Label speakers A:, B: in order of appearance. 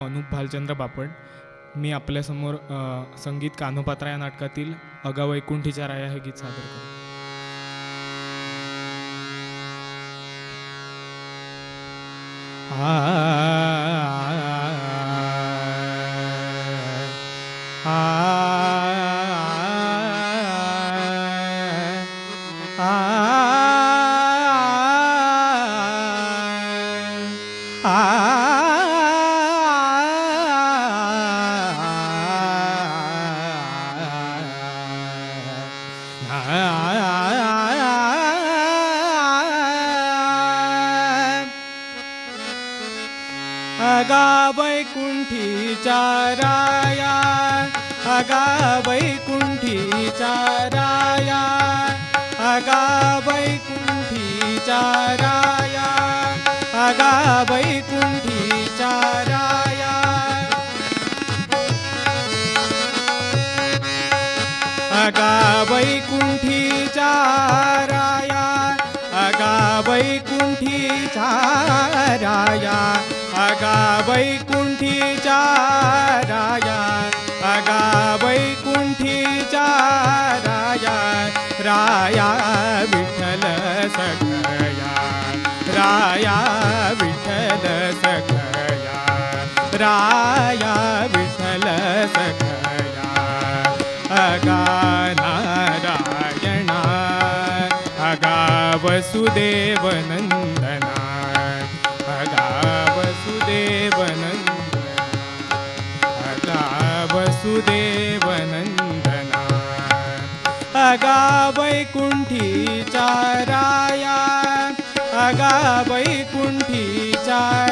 A: अनुप भालचंद्र बापड मी आपल्यासमोर संगीत कान्होपात्रा या नाटकातील अगा वैकुंठीच्या राया हे गीत सादर करतो आ अगा वैकुंठी चाराया। अगा वैकुंठी चाराया। अगा वैकुंठी चाराया। अगा वैकुंठी चाराया। अगा वैकुंठी चाराया। अगा वैकुंठी चाराया। राया विठ्ठल सखया। राया विठ्ठल सखया। राया विठ्ठल सखया। अगा नारायणा अगा वसुदेव नंदना। अगा वसुदेव नंदना। अगा वसुदेव अगा वैकुण्ठी चाराया अगा वैकुण्ठी चार